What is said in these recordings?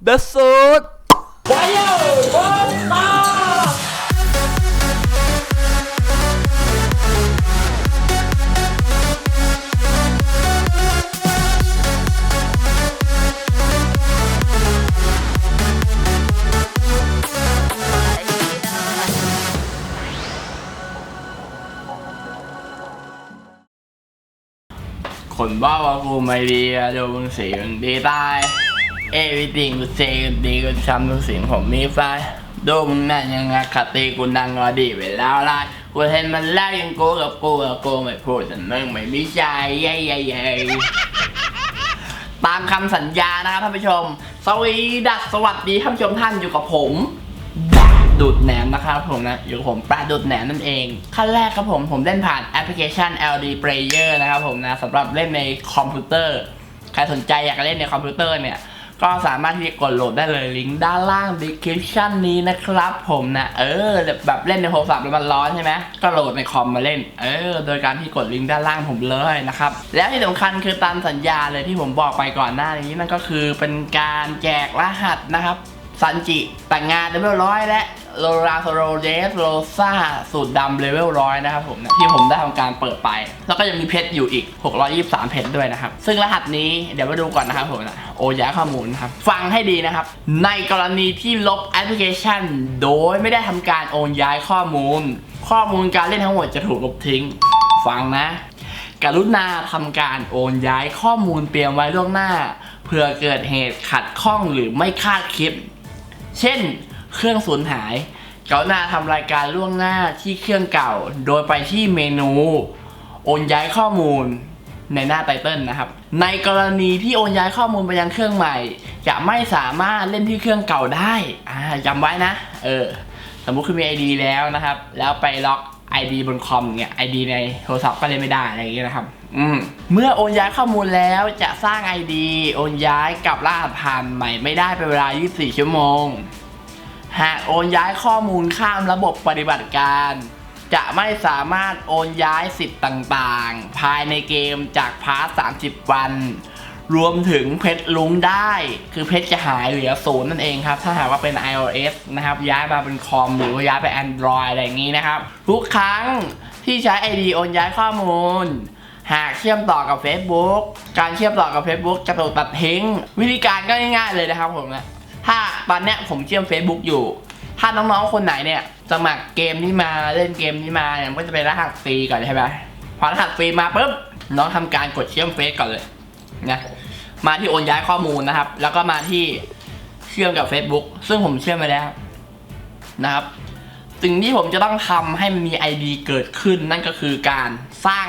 The Suit คนบ้าว่ากูไม่ดีอะดูมึงสียงดีตาย เอวิติงกูเซกันดีกูช้ำทุกสิ่งผมมีไฟดูมึงนั่นยังไงคติกูนั่งรอดีไปแล้วล่ะกูเห็นมันแล้วยังกูกับกูกับกูไม่พูดแต่มึงไม่มีใจเย้เย้เย้ตามคำสัญญานะครับท่านผู้ชม สวีดัสสวัสดีท่านผู้ชมท่านอยู่กับผมดูดแหนมนะครับผมนะอยู่กับผมปลาดูดแหนมนั่นเอง ขั้นแรกครับผมผมเล่นผ่านแอปพลิเคชัน LD Player นะครับผมนะสำหรับเล่นในคอมพิวเตอร์ ใครสนใจอยากจะเล่นในคอมพิวเตอร์เนี่ย ก็สามารถที่จะกดโหลดได้เลยลิงก์ด้านล่าง description นี้นะครับผมนะเออแบบเล่นในโทรศัพท์แล้วมันร้อนใช่ไหมก็โหลดในคอมมาเล่น เออ โดยการที่กดลิงก์ด้านล่างผมเลยนะครับ แล้วที่สำคัญคือตามสัญญาเลยที่ผมบอกไปก่อนหน้านี้นั่นก็คือเป็นการแจกรหัสนะครับซันจิแต่งงานเรียบร้อยแล้ว โลราโซโรเดสโรซาสูตรดำเลเวลร้อยนะครับผมนะที่ผมได้ทำการเปิดไป แล้วก็ยังมีเพชรอยู่อีก 623 เพชรด้วยนะครับ ซึ่งรหัสนี้เดี๋ยวมาดูก่อนนะครับผมนะโอ้ย้ายข้อมูลนะครับ ฟังให้ดีนะครับ ในกรณีที่ลบแอปพลิเคชัน โดยไม่ได้ทำการโอนย้ายข้อมูล ข้อมูลการเล่นทั้งหมดจะถูกลบทิ้ง ฟังนะกรุณาทำการโอนย้ายข้อมูลเตรียมไว้ล่วงหน้าเพื่อเกิดเหตุขัดข้องหรือไม่คาดคิด เช่น เครื่องสูญหายกรุณาทำรายการล่วงหน้าที่เครื่องเก่า โดยไปที่เมนู โอนย้ายข้อมูลในหน้าไตเติลนะครับ ในกรณีที่โอนย้ายข้อมูลไปยังเครื่องใหม่ จะไม่สามารถเล่นที่เครื่องเก่าได้อ่าจำไว้นะ เออ สมมุติคุณมี ID แล้วนะครับ แล้วไปล็อก ID บนคอมเนี่ย ID ในโทรศัพท์ก็เล่นไม่ได้อะไรอย่างเงี้ยนะครับ อืม เมื่อโอนย้ายข้อมูลแล้วจะสร้าง ID โอนย้ายกับรหัสผ่านใหม่ไม่ได้เป็นเวลา 24 ชั่วโมง หากโอนย้ายข้อมูลข้ามระบบปฏิบัติการ จะไม่สามารถโอนย้ายสิทธิ์ต่างๆ ภายในเกมจากพาร์ท30 วัน รวมถึงเพชรลุงได้ คือเพชรจะหายเหลือศูนย์นั่นเองครับ ถ้าหากว่าเป็น iOS นะครับ ย้ายมาเป็นคอมหรือว่าย้ายไป Android อะไรอย่างนี้นะครับ ทุกครั้งที่ใช้ ID โอนย้ายข้อมูลหากเชื่อมต่อกับ Facebook การเชื่อมต่อกับ Facebook จะถูกตัดทิ้ง วิธีการก็ง่ายๆเลยนะครับผมนะ ถ้าตอนเนี้ยผมเชื่อม Facebook อยู่ ถ้าน้องๆคนไหนเนี่ยสมัครเกมนี้มาเล่นเกมนี้มาเนี่ยมันก็จะเป็นรหัสฟรีก่อนใช่ไหมพอรหัสฟรีมาปุ๊บน้องทำการกดเชื่อมเฟซก่อนเลยนะมาที่โอนย้ายข้อมูลนะครับ แล้วก็มาที่เชื่อมกับ Facebook ซึ่งผมเชื่อมไปแล้วนะครับสิ่งที่ผมจะต้องทำให้มันมี ID เกิดขึ้นนั่นก็คือการสร้าง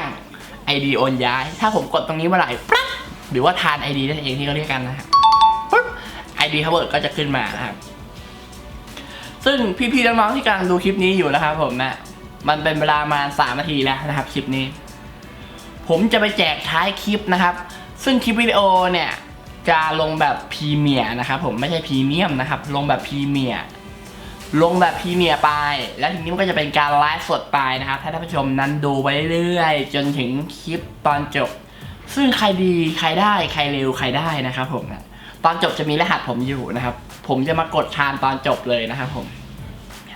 ID โอนย้าย ถ้าผมกดตรงนี้เมื่อไหร่ปั๊บหรือว่าทาน ID นั่นเองที่เขาเรียกกันนะครับ ID เขาเบิร์ดก็จะขึ้นมานะครับ ซึ่งพี่ๆน้องๆที่กำลังดูคลิปนี้อยู่นะครับผมนะมันเป็นเวลามาสามนาทีแล้วนะครับคลิปนี้ ผมจะไปแจกท้ายคลิปนะครับ ซึ่งคลิปวิดีโอเนี่ยจะลงแบบพรีเมียร์นะครับผมไม่ใช่พรีเมียมนะครับ ลงแบบพรีเมียร์ลงแบบพรีเมียร์ไป แล้วทีนี้มันก็จะเป็นการไลฟ์สดไปนะครับให้ท่านผู้ชมนั้นดูไปเรื่อยๆ จนถึงคลิปตอนจบ ซึ่งใครดีใครได้ใครเร็วใครได้นะครับผมนะ ตอนจบจะมีรหัสผมอยู่นะครับ ผมจะมากดทานตอนจบเลยนะครับผม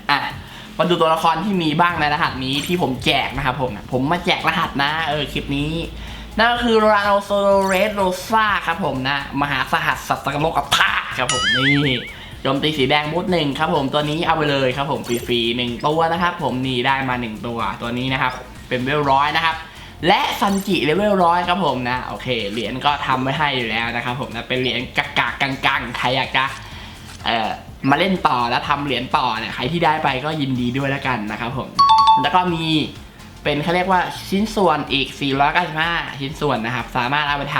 อะมาดูตัวละครที่มีบ้างในรหัสนี้ที่ผมแจกนะครับผมผมมาแจกรหัสนะเออคลิปนี้นั่นก็คือราโนโซเรสโรซ่าครับผมนะ มหาสหัสสัตว์โลกธาตุครับผมนี่โจมตีสีแดงบูทหนึ่งครับผมตัวนี้เอาไปเลยครับผมฟรีๆหนึ่งตัวนะครับผมนี่ได้มาหนึ่งตัวตัวนี้นะครับ เป็นเวลร้อยนะครับ และซันจิเลเวลร้อยครับผมนะโอเคเหรียญก็ทำไว้ให้อยู่แล้วนะครับผมนะเป็นเหรียญกากากกังๆใครอยากจะเอ่อมาเล่นต่อแล้วทำเหรียญต่อเนี่ยใครที่ได้ไปก็ยินดีด้วยแล้วกันนะครับผมแล้วก็มีเป็นเขาเรียกว่าชิ้นส่วนอีก 495 ชิ้นส่วนนะครับ สามารถเอาไปท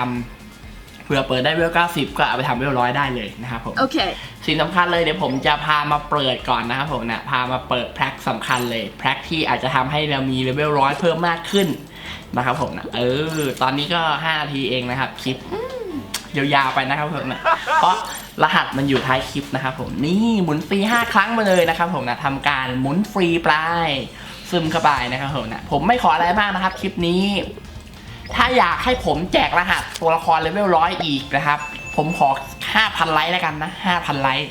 ำเผื่อเปิดได้เวล90 ก็เอาไปทำเวลร้อยได้เลยนะครับผม Okay. สิ่งสำคัญเลยเดี๋ยวผมจะพามาเปิดก่อนนะครับผมนะพามาเปิดแพ็คสำคัญเลย แพ็คที่อาจจะทำให้เรามีเลเวลร้อยเพิ่มมากขึ้น นะครับผมนะเออ ตอนนี้ก็5นาทีเองนะครับคลิปอืมยาวๆไปนะครับผมนะเพราะรหัสมันอยู่ท้ายคลิปนะครับผมนี่หมุนฟรี5ครั้งมาเลยนะครับผมนะทำการหมุนฟรีปลายซึมเข้าไปนะครับผมนะผมไม่ขออะไรมากนะครับคลิปนี้ ถ้าอยากให้ผมแจกรหัสตัวละครเลเวลร้อยอีกนะครับ ผมขอ 5,000 ไลค์แล้วกันนะ 5,000 ไลค์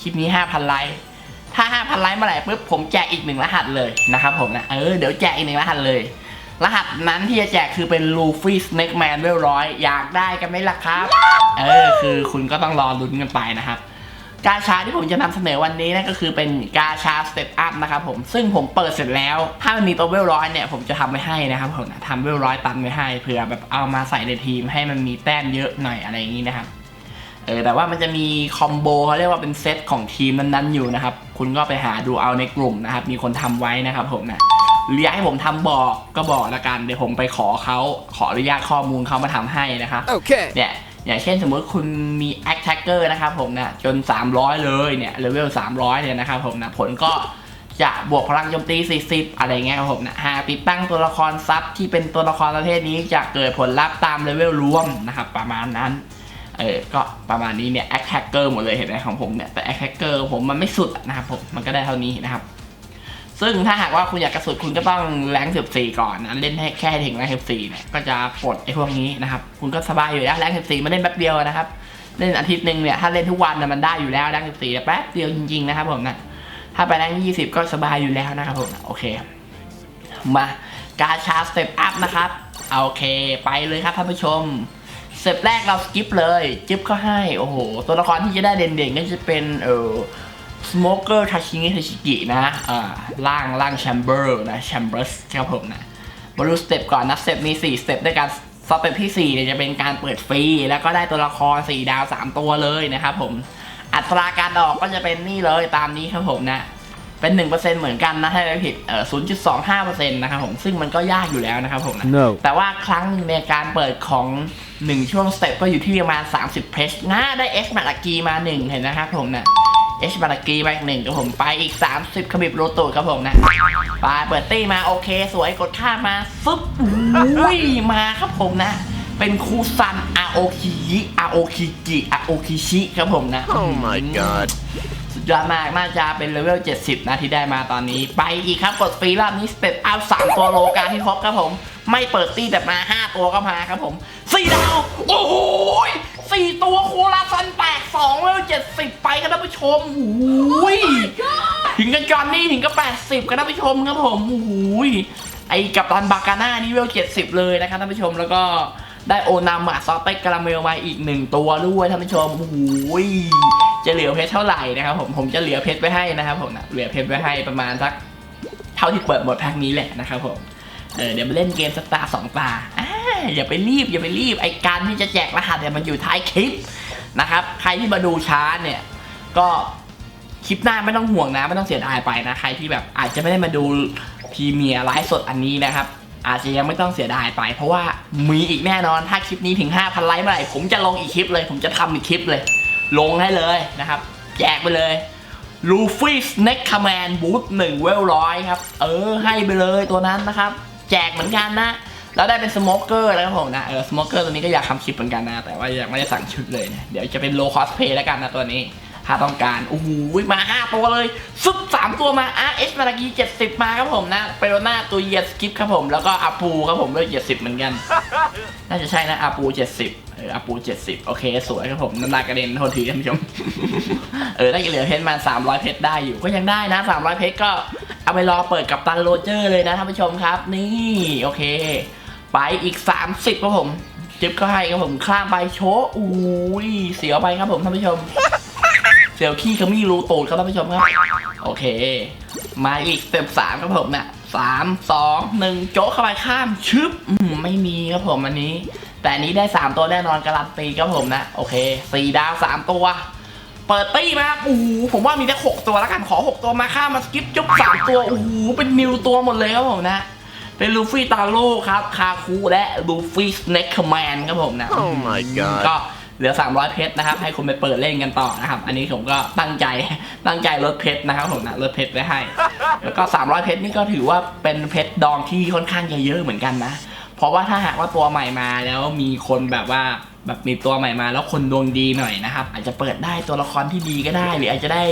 คลิปนี้ 5,000 ไลค์ถ้า 5,000 ไลค์เมื่อไหร่ปุ๊บผมแจกอีกหนึ่งรหัสเลยนะครับผมนะเออเดี๋ยวแจกอีกหนึ่งรหัสเลย รหัสนั้นที่จะแจกคือเป็นลูฟี่สเน็กแมนเวลร้อยอยากได้กันไหมล่ะครับ เออคือคุณก็ต้องรอลุ้นกันไปนะครับ กาชาที่ผมจะนำเสนอวันนี้นั่นก็คือเป็นกาชาสเต็ปอัพนะครับผมซึ่งผมเปิดเสร็จแล้ว ถ้ามันมีตัวเวลร้อยเนี่ยผมจะทำไว้ให้นะครับผมทำเวลร้อยตันไว้ให้เผื่อแบบเอามาใส่ในทีมให้มันมีแต้มเยอะหน่อยอะไรอย่างนี้นะครับเออแต่ว่ามันจะมีคอมโบเขาเรียกว่าเป็นเซตของทีมนั้นๆอยู่นะครับ คุณก็ไปหาดูเอาในกลุ่มนะครับ มีคนทำไว้นะครับผมนะ หรืออยากให้ผมทำบอกก็บอกละกันเดี๋ยวผมไปขอเขาขออนุญาตข้อมูลเขามาทำให้นะครับ Okay. เนี่ยอย่างเช่นสมมุติคุณมี Attacker นะครับผมนะจน 300 เลยเนี่ยเลเวล300เนี่ยนะครับผมนะผลก็จะบวกพลังโจมตี 40 อะไรเงี้ยครับผมนะหากติดตั้งตัวละครซับที่เป็นตัวละครประเภทนี้จะเกิดผลลัพธ์ตามเลเวลรวมนะครับประมาณนั้นเออก็ประมาณนี้เนี่ย Attacker หมดเลยเห็นไหมของผมเนี่ยแต่ Attacker ผมมันไม่สุดอะนะครับผมมันก็ได้เท่านี้นะครับ ซึ่งถ้าหากว่าคุณอยากกระสุดคุณก็ต้องแรง14 ก่อนนะเล่นให้แค่ถึงแรง14เนี่ยก็จะปลดไอ้พวกนี้นะครับคุณก็สบายอยู่แล้วแรง14มาเล่นแป๊บเดียวนะครับเล่นอาทิตย์หนึ่งเนี่ยถ้าเล่นทุกวันนะมันได้อยู่แล้วแรง14แป๊บเดียวจริงๆนะครับผมนะถ้าไปแรง20 ก็สบายอยู่แล้วนะครับผมนะโอเค มากาชาสเต็ปอัพนะครับโอเค ไปเลยครับท่านผู้ชมสเต็ปแรกเราสกิปเลยจิ๊บก็ให้โอ้โหตัวละครที่จะได้เด่นๆก็จะเป็นเออ สโมเกอร์ทาชิงิทาชิกินะอ่าล่างล่างแชมเบอร์นะแชมเบอร์สครับผมนะมาดูสเต็ปก่อนนะสเต็ปมี 4 สเต็ปด้วยกันสเต็ปที่ 4 เนี่ยจะเป็นการเปิดฟรี แล้วก็ได้ตัวละคร 4 ดาว 3 ตัวเลยนะครับผม อัตราการออกก็จะเป็นนี่เลยตามนี้ครับผมนะ เป็น 1%เหมือนกันนะ ถ้าไม่ผิดเออ0.25%นะครับผม ซึ่งมันก็ยากอยู่แล้วนะครับผมนะ No. แต่ว่าครั้งหนึ่งในการเปิดของ 1 ช่วงสเต็ปก็อยู่ที่ประมาณ 30 เพชรนะได้ X มาตะกีมา 1 เห็นนะครับผมนะ H มาตะกีมาอีกหนึ่งครับผมไปอีก 30ขมิบโรตูดครับผมนะไปเปิดตี้มาโอเค สวยกดข้ามมาฟึบอุ้ยมาครับผมนะ เป็นคูซันอาโอคิอาโอคิจิอาโอคิชิครับผมนะ Oh my god. สุดยอดมากน่าจะเป็นเลเวล 70 นะที่ได้มาตอนนี้ ไปอีกครับกดฟรีรอบนี้สเต็ปอัพ3ตัวโลกาที่ครบครับผม ไม่เปิดตี้แต่มา 5 ตัวก็มาครับผม4ดาว โอ้โหย4ตัวโค ครับท่านผู้ชมโอ้ยถึงกันจอนนี่ถึงก็80ครับท่านผู้ชมครับผมโอ้โหยไอ้กับตันบากาน่านี่เวล70 เลยนะครับท่านผู้ชมแล้วก็ได้โอนามะซอสเต็กการาเมลมาอีกหนึ่งตัวด้วยท่านผู้ชมโอ้โหยจะเหลือเพชรเท่าไหร่นะครับผมผมจะเหลือเพชรไว้ให้นะครับผมนะเหลือเพชรไว้ให้ประมาณสักเท่าที่เปิดหมดแพ็คนี้แหละนะครับผมเออเดี๋ยวมาเล่นเกมสกตาร์สองตาอ่าอย่าไปรีบอย่าไปรีบไอการที่จะแจกรหัสเนี่ยมันอยู่ท้ายคลิปนะครับใครที่มาดูช้าเนี่ย ก็คลิปหน้าไม่ต้องห่วงนะ ไม่ต้องเสียดายไปนะใครที่แบบอาจจะไม่ได้มาดูพรีเมียร์ไลฟ์สดอันนี้นะครับ อาจจะยังไม่ต้องเสียดายไป เพราะว่ามีอีกแน่นอนถ้าคลิปนี้ถึง 5,000ไลค์เมื่อไหร่ผมจะลงอีกคลิปเลย ผมจะทำอีกคลิปเลย ลงให้เลยนะครับ แจกไปเลยลูฟี่สเน็กค m มนบูทหนึ่งเวลร้อยครับ เออให้ไปเลยตัวนั้นนะครับ แจกเหมือนกันนะแล้วได้เป็นสโมเกอร์นะครับผมนะเออสโมเกอร์ตัวนี้ก็อยากทำคลิปเหมือนกันนะ แต่ว่ายังไม่ได้สั่งชุดเลยนะเดี๋ยวจะเป็นโลคอสเพย์แล้วกันนะตัวนี้ ถ้าต้องการโอ้โหมา 5 ตัวเลยซุป3 ตัวมาอาร์เอสมาตะกี้70 มาครับผมนะเปโรนาตัวเยียสกิปครับผมแล้วก็อาปูครับผมด้วย70 เหมือนกัน น่าจะใช่นะอาปู 70เอออาปู70โอเค สวยครับผมน้ำลายกระเด็นโทษทีท่านผู้ชม เออถ้เหลือเพชรมา300เพชรได้อยู่ก็ยังได้นะ300เพชรก็เอาไปรอเปิดกับตันโรเจอร์เลยนะท่านผู้ชมครับ นี่โอเค ไปอีก30ครับผม จิ๊บก็ให้ครับผมข้ามไปโชว์อุ้ยเสียวไปครับผมท่านผู้ชม เสียวขี้ขมี่รูตูดครับท่านผู้ชมครับ โอเค มาอีกสเต็ปสามครับผมเนี่ยสามสองหนึ่งโจ๊กเข้าไปข้ามชึบอืมไม่มีครับผมอันนี้ แต่อันนี้ได้สามตัวแน่นอนการันตีครับผมนะ โอเคสี่ดาวสามตัวเปิดตี้มาครับโอ้โหผมว่ามีแค่หกตัวแล้วกันขอหกตัวมาข้ามมาสกิปจุ๊บสามตัวโอ้โหเป็นนิวตัวหมดเลยครับผมนะเป็นลูฟี่ตาโร่ครับคาคูและลูฟี่สเน็กแมนครับผมนะ Oh my god ก็ เหลือ 300 เพชรนะครับ ให้คุณไปเปิดเล่นกันต่อนะครับ อันนี้ผมก็ตั้งใจตั้งใจลดเพชรนะครับผมนะลดเพชรไว้ให้ แล้วก็ 300 เพชรนี่ก็ถือว่าเป็นเพชรดองที่ค่อนข้างจะเยอะเหมือนกันนะ เพราะว่าถ้าหากว่าตัวใหม่มาแล้วมีคนแบบว่าแบบมีตัวใหม่มาแล้วคนดวงดีหน่อยนะครับ อาจจะเปิดได้ตัวละครที่ดีก็ได้ หรืออาจจะได้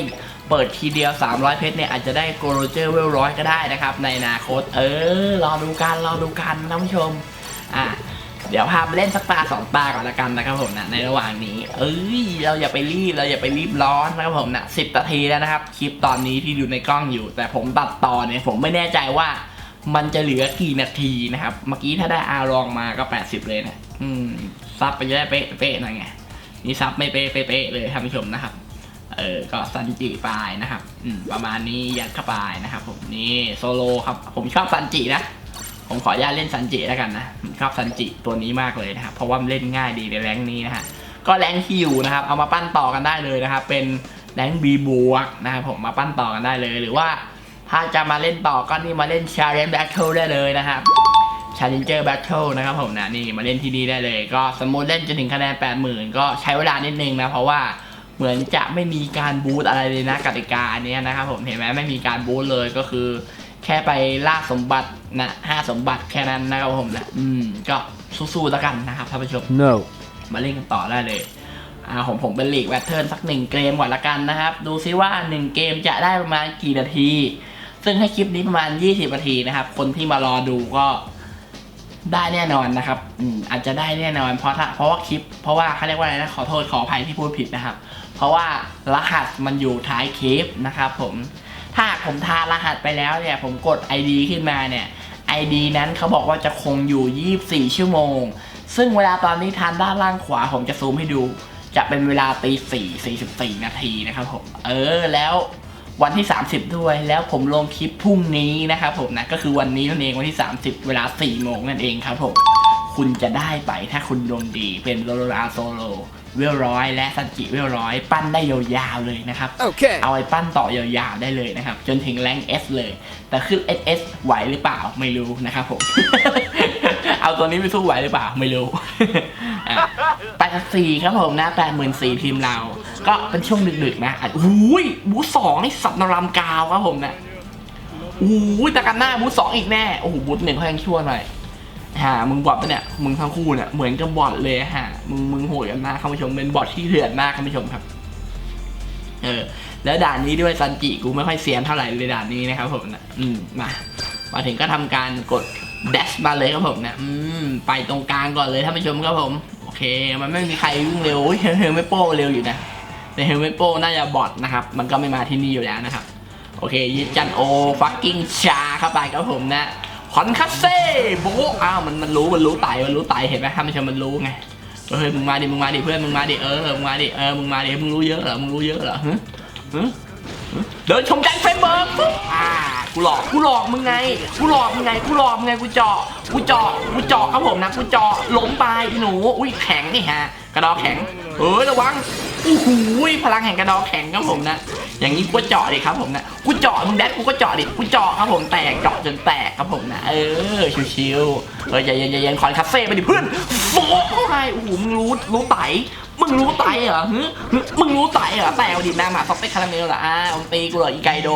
เปิดทีเดียว 300 เพชรเนี่ยอาจจะได้โกโรเจอร์เวลร้อยก็ได้นะครับ ในอนาคต เออ รอดูกันรอดูกันนะท่านผู้ชม อะ เดี๋ยวพาไปเล่นสักตาสองตาก่อนละกันนะครับผมนะในระหว่างนี้ เอ้ยเราอย่าไปรีบเราอย่าไปรีบร้อนนะครับผมนะสิบนาทีแล้วนะครับคลิปตอนนี้ที่อยู่ในกล้องอยู่ แต่ผมตัดต่อเนี่ยผมไม่แน่ใจว่ามันจะเหลือกี่นาทีนะครับ เมื่อกี้ถ้าได้อารองมาก็ 80 เลยนะ อืม ซับไปจะได้เป๊ะเป๊ะหน่อยไง นี่ซับไม่เป๊ะเป๊ะเลยท่านผู้ชมนะครับ เออ ก็ซันจิไปนะครับ อืม ประมาณนี้ยัดเข้าไปนะครับผม นี่โซโลครับ ผมชอบซันจินะ ผมขออนุญาตเล่นซันจิแล้วกันนะผมชอบซันจิตัวนี้มากเลยนะครับ เพราะว่ามันเล่นง่ายดีในแรงนี้นะฮะ ก็แรงค์ฮิวนะครับ เอามาปั้นต่อกันได้เลยนะครับ เป็นแรงบีบวกนะครับผมมาปั้นต่อกันได้เลย หรือว่าถ้าจะมาเล่นต่อก็นี่มาเล่น Challenge Battle ได้เลยนะครับ Challenger Battle นะครับผมนะนี่มาเล่นที่นี่ได้เลย ก็สมมติเล่นจนถึงคะแนน 80,000 ก็ใช้เวลานิดนึงนะ เพราะว่าเหมือนจะไม่มีการบูตอะไรเลยนะกติกาอันนี้นะครับผมเห็นไหมไม่มีการบูตเลยก็คือ ค่ไปล่าสมบัตินะห้าสมบัติแค่นั้นนะครับผมนะอืมก็สู้ๆแล้วกันนะครับท่านผู้ชม No. มาเล่นกันต่อได้เลยอ่าผมผมเป็นลีกแวตเทิร์นสักหนึ่งเกมก่อนละกันนะครับ ดูซิว่าหนึ่งเกมจะได้ประมาณกี่นาที ซึ่งให้คลิปนี้ประมาณ 20 นาทีนะครับ คนที่มารอดูก็ได้แน่นอนนะครับอืมอาจจะได้แน่นอนเพราะถ้าเพราะว่าคลิป เพราะว่าเขาเรียกว่าอะไรนะขอโทษขออภัยที่พูดผิดนะครับ เพราะว่ารหัสมันอยู่ท้ายคลิปนะครับผม ถ้าผมทารหัสไปแล้วเนี่ย ผมกด ID ขึ้นมาเนี่ย ID นั้นเขาบอกว่าจะคงอยู่ 24 ชั่วโมง ซึ่งเวลาตอนนี้ทานด้านล่างขวาผมจะซูมให้ดู จะเป็นเวลาตีสี่สี่สิบสี่นาทีนะครับผม เออแล้ววันที่ 30 ด้วย แล้วผมลงคลิปพรุ่งนี้นะครับผมนะ ก็คือวันนี้นั่นเองวันที่ 30 เวลา 4 โมงนั่นเองครับผม คุณจะได้ไปถ้าคุณดวงดีเป็นโรโรราโซโลเวลร้อยและซันจิเวลร้อยปั้นได้ยาวๆเลยนะครับ Okay. เอาไว้ปั้นต่อยาวๆได้เลยนะครับ จนถึงแรง S เลย แต่ขึ้น SS ไหวหรือเปล่าไม่รู้นะครับผม เอาตัวนี้ไปสู้ไหวหรือเปล่าไม่รู้อะแปดสี่ครับผมนะแปดหมื่นสี่ทีมเรา ก็เป็นช่วงดึกๆนะอะอุ้ยบูธสองนี่สับนรำกาวครับผมนะอุ้ยแต่กันหน้าบูธสองอีกแน่โอ้โหบูธหนึ่งเขายังชั่วหน่อย ฮะมึงบอทปะเนี่ย มึงทั้งคู่เนี่ยเหมือนกับบอทเลยฮะมึงมึงโหดกันมากคุณผู้ชมเป็นบอทที่เถื่อนมากคุณผู้ชมครับ เออ แล้วด่านนี้ด้วยซันจิกูไม่ค่อยเซียนเท่าไหร่เลยด่านนี้นะครับผมนะอืมมามาถึงก็ทำการกดเดชมาเลยครับผมนะอืมไปตรงกลางก่อนเลยท่านผู้ชมครับผม โอเค มันไม่มีใครวิ่งเร็วเฮลเฮลไม่โป้เร็วอยู่นะแต่เฮลไม่โป้น่าจะบอทนะครับ มันก็ไม่มาที่นี่อยู่แล้วนะครับ โอเคยิจันโอฟักกิ้งชาเข้าไปครับผมนะ คอนคัสเซ่โบอ้าวมันมันรู้มันรู้ไตมันรู้ไตเห็นไหมท่านผู้ชมมันรู้ไงเฮ้ยมึงมาดิมึงมาดิเพื่อนมึงมาดิเออมึงมาดิเออมึงมาดิมึงรู้เยอะเหรอมึงรู้เยอะเหรอฮะฮะเดินชมจันเฟรมเบิร์กปุ๊บอ่ากูหลอกกูหลอกมึงไงกูหลอกมึงไงกูหลอกมึงไงกูเจาะกูเจาะกูเจาะครับผมนะกูเจาะล้มไปอีหนู อุ้ยแข็งนี่ฮะ กระดอแข็งเออระวัง โอ้โหพลังแห่งกระดองแข็งครับผมนะ อย่างนี้กูเจาะดิครับผมนะกูเจาะมึงแดดกูก็เจาะดิกูเจาะครับผมแตกเจาะจนแตกครับผมนะเออชิวๆเออใจเย็นใจเย็นคอนคาเฟ่ไปดิเพื่อนโฟกเข้าไปโอ้โหมึงรู้รู้ไต มึงรู้ไตเหรอฮึมึงรู้ไตเหรอแตกดิหน้าหมาซอฟเต็กคาราเมลเหรออ่ามึงตีกูเหรออีไกโด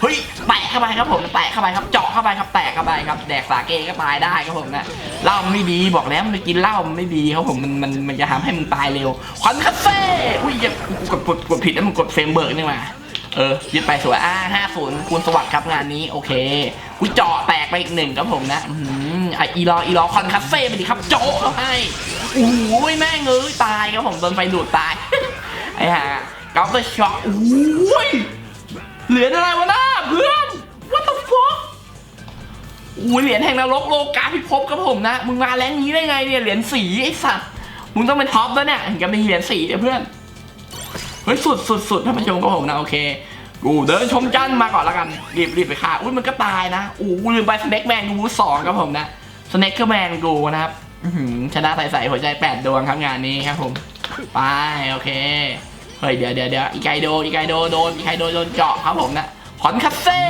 เฮ้ยแตกเข้าไปครับผมแตกเข้าไปครับเจาะเข้าไปครับแตกเข้าไปครับแดกสาเกก็ตายได้ครับผมนะเหล้ามันไม่ดีบอกแล้วมันไปกินเหล้ามันไม่ดีครับผมมันมันมันจะทำให้มึงตายเร็วคอนคัสเซ่อุ้ยกูกดกดกดผิดแล้วมึงกดเฟรมเบิร์กนี่มาเออยึดไปสวยอ่าห้าศูนย์คูณสวัสดิ์ครับงานนี้โอเคกูเจาะแตกไปอีกหนึ่งครับผมนะอืมอะอีรออีรอคอนคัสเซ่ไปดิครับโจ๊ะเขาให้ โอ้ยแม่งเอ้ยตายครับผมโดนไฟดูดตายไอ้ห่าก๊อฟเตอร์ช็อคโอ้ยเหรียญอะไรวะน้าเพื่อน what the fuck อู้เหรียญแห่งนรกโลกาพิภพครับผมนะ มึงมาแรงนี้ได้ไงเนี่ยเหรียญสีไอ้สัตว์ มึงต้องเป็นท็อปแล้วเนี่ยถึงจะมีเหรียญสีเนี่ยเพื่อน เฮ้ยสุดสุดสุดท่านผู้ชมก็ผมนะโอเค กูเดินชมจันทร์มาก่อนแล้วกัน รีบรีบไปฆ่า อุ้ยมันก็ตายนะอู้ลืมไปสเน็กแมนกูสองครับผมนะสเน็กเกอร์แมนกูนะครับ อื้อหือชนะใส่ๆหัวใจแปดดวงครับงานนี้ครับผมไปโอเคเฮ้ยเดี๋ยวเดี๋ยวเดี๋ยวอีไกโดอีไกโดโดนอีไกโดโดนเจาะครับผมนะขอนคัสเซ่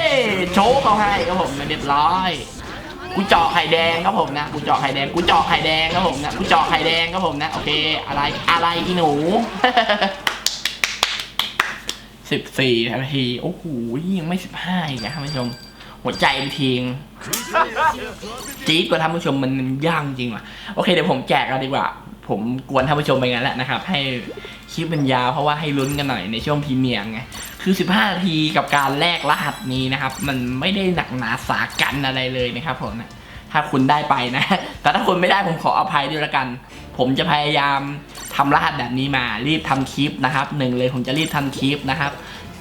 โชว์เขาให้ครับผมเรียบร้อยกูเจาะไข่แดงครับผมนะกูเจาะไข่แดงกูเจาะไข่แดงครับผมนะกูเจาะไข่แดงครับผมนะโอเคอะไรอะไรอีหนูสิบสี่นาทีโอ้โหยังไม่สิบห้าอีกนะท่านผู้ชม หัวใจเป็นทีงจี๊ดกว่าท่านผู้ชมมันย่างจริงว่ะโอเคเดี๋ยวผมแจกกันดีกว่า ผมกวนท่านผู้ชมไปงั้นแหละนะครับ ให้คลิปมันยาวเพราะว่าให้ลุ้นกันหน่อยในช่วงพรีเมียร์ไงคือ 15 นาทีกับการแลกรหัสนี้นะครับ มันไม่ได้หนักหนาสากันอะไรเลยนะครับผมนะถ้าคุณได้ไปนะ แต่ถ้าคุณไม่ได้ผมขออภัยด้วยละกัน ผมจะพยายามทำรหัสแบบนี้มา รีบทำคลิปนะครับหนึ่งเลยผมจะรีบทำคลิปนะครับ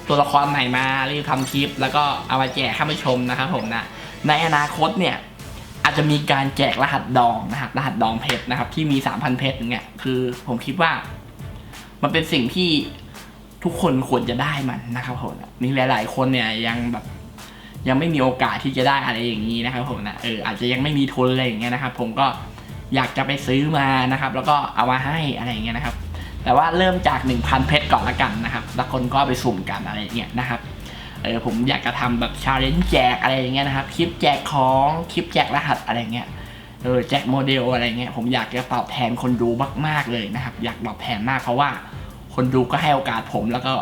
ตัวละครใหม่มารีบทำคลิป แล้วก็เอามาแจกเข้าไปชมนะครับผมนะในอนาคตเนี่ยอาจจะมีการแจกรหัสดองนะครับรหัสดองเพชรนะครับ ที่มี 3,000 เพชรอย่างเงี้ยคือผมคิดว่า มันเป็นสิ่งที่ทุกคนควรจะได้มันนะครับผมมีหลาย ๆ คนเนี่ยยังแบบยังไม่มีโอกาสที่จะได้อะไรอย่างนี้นะครับผมนะเอออาจจะยังไม่มีทุนอะไรอย่างเงี้ยนะครับ ผมก็อยากจะไปซื้อมานะครับ แล้วก็เอามาให้อะไรอย่างเงี้ยนะครับ แต่ว่าเริ่มจาก 1,000 เพชรก่อนละกันนะครับ แล้วคนก็ไปสุ่มกันอะไรเงี้ยนะครับ เออผมอยากจะทำแบบชาเลนจ์แจกอะไรอย่างเงี้ยนะครับ คลิปแจกของ คลิปแจกรหัสอะไรเงี้ย เออแจกโมเดลอะไรเงี้ย ผมอยากจะตอบแทนคนดูมาก ๆเลยนะครับ อยากตอบแทนมากเพราะว่า คนดูก็ให้โอกาสผมแล้วก็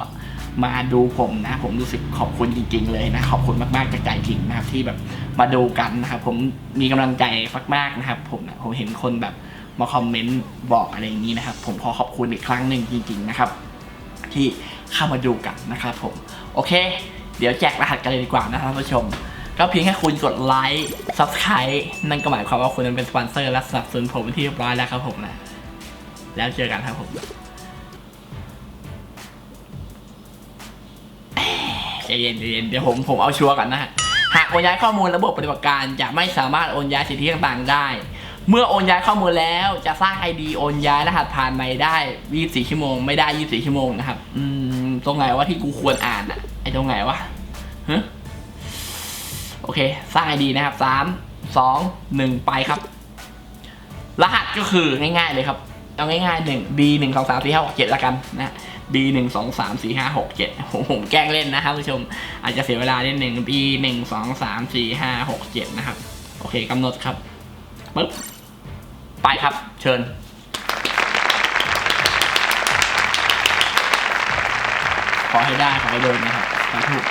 มาดูผมนะ ผมรู้สึกขอบคุณจริง ๆ เลยนะ ขอบคุณมากๆจากใจจริงนะครับ ที่แบบมาดูกันนะครับ ผมมีกำลังใจมากๆนะครับ ผมนะผมเห็นคนแบบ มาคอมเมนต์บอกอะไรอย่างนี้นะครับ ผมขอขอบคุณอีกครั้งหนึ่งจริง ๆนะครับ ที่เข้ามาดูกันนะครับผม โอเค เดี๋ยวแจกรหัสกันเลยดีกว่านะครับท่านผู้ชม ก็เพียงแค่คุณกดไลค์ Subscribe นั่นก็หมายความว่าคุณเป็นสปอนเซอร์และสนับสนุนผมเป็นที่เรียบร้อยแล้วครับผมนะ แล้วเจอกันครับผมใจเย็นใจเย็นเดี๋ยวผมผมเอาชัวร์ก่อนนะฮะหากโอนย้ายข้อมูลระบบปฏิบัติการจะไม่สามารถโอนย้ายสิทธิต่างๆได้ เมื่อโอนย้ายข้อมูลแล้วจะสร้าง ID โอนย้ายรหัสผ่านใหม่ได้ 24 ชั่วโมง ไม่ได้ 24 ชั่วโมงนะครับ อืม ตรงไหนวะที่กูควรอ่านอะไอตรงไหนวะฮะโอเค สร้าง ID นะครับ 3 2 1 ไปครับ รหัสก็คือง่ายๆเลยครับ เอาง่ายๆหนึ่ง B หนึ่งสองสามสี่ห้าหกเจ็ดละกันนะ B หนึ่งสองสามสี่ห้าหกเจ็ดผมผมแกล้งเล่นนะครับผู้ชม อาจจะเสียเวลานิดหนึ่ง B หนึ่งสองสามสี่ห้าหกเจ็ดนะครับ โอเคกำหนดครับปึ๊บ ไปครับ เชิญ ขอให้ได้ขอให้โดนนะครับขอให้ถูก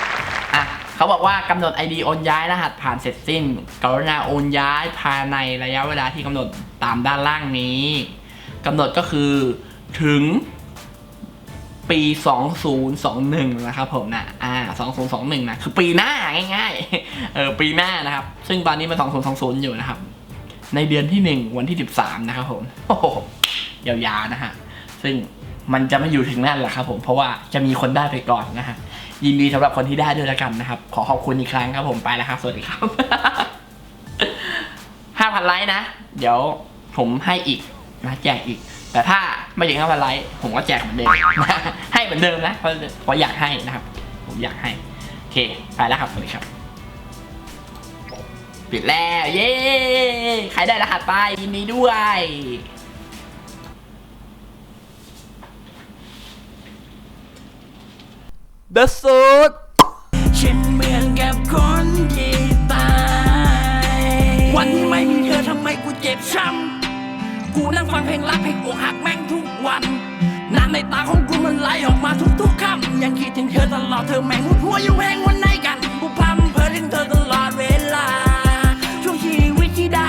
อะเขาบอกว่ากำหนด ID โอนย้ายรหัสผ่านเสร็จสิ้น กรุณาโอนย้ายภายในระยะเวลาที่กำหนดตามด้านล่างนี้กำหนดก็คือถึงปี 2021 นะครับผมนะ อ่า 2021 นะ คือปีหน้าง่ายๆ เออ ปีหน้านะครับ ซึ่งตอนนี้มัน 2020 อยู่นะครับ ในเดือนที่ 1 วันที่ 13 นะครับผมโอ้โหยาวๆนะฮะ ซึ่งมันจะไม่อยู่ถึงนั่นแหละครับผม เพราะว่าจะมีคนได้ไปก่อนนะฮะ ยินดีสำหรับคนที่ได้ด้วยแล้วกันนะครับ ขอขอบคุณอีกครั้งครับผมไปแล้วครับ สวัสดีครับห้าพันไลค์นะ เดี๋ยวผมให้อีกนะแจกอีก แต่ถ้าไม่ถึงห้าพันไลค์ผมก็แจกเหมือนเดิมให้เหมือนเดิมนะเพราะเพราะอยากให้นะครับ ผมอยากให้ โอเค ไปแล้วครับ สวัสดีครับ ปิดแล้ว เย้ ใครได้รหัสไปยินดีด้วย The Suit ฉันเหมือนกับคนที่ตาย วันที่ไม่มีเธอทำไมกูเจ็บช้ำ กูนั่งฟังเพลงรักเพลงอกหักแม่งทุกวันน้ำในตาของกูมันไหลออกมาทุกๆคำยังคิดถึงเธอตลอดเธอแม่งหัวอยู่แหงวันไหนกัน กูพัมเพลินเธอตลอดเวลา die.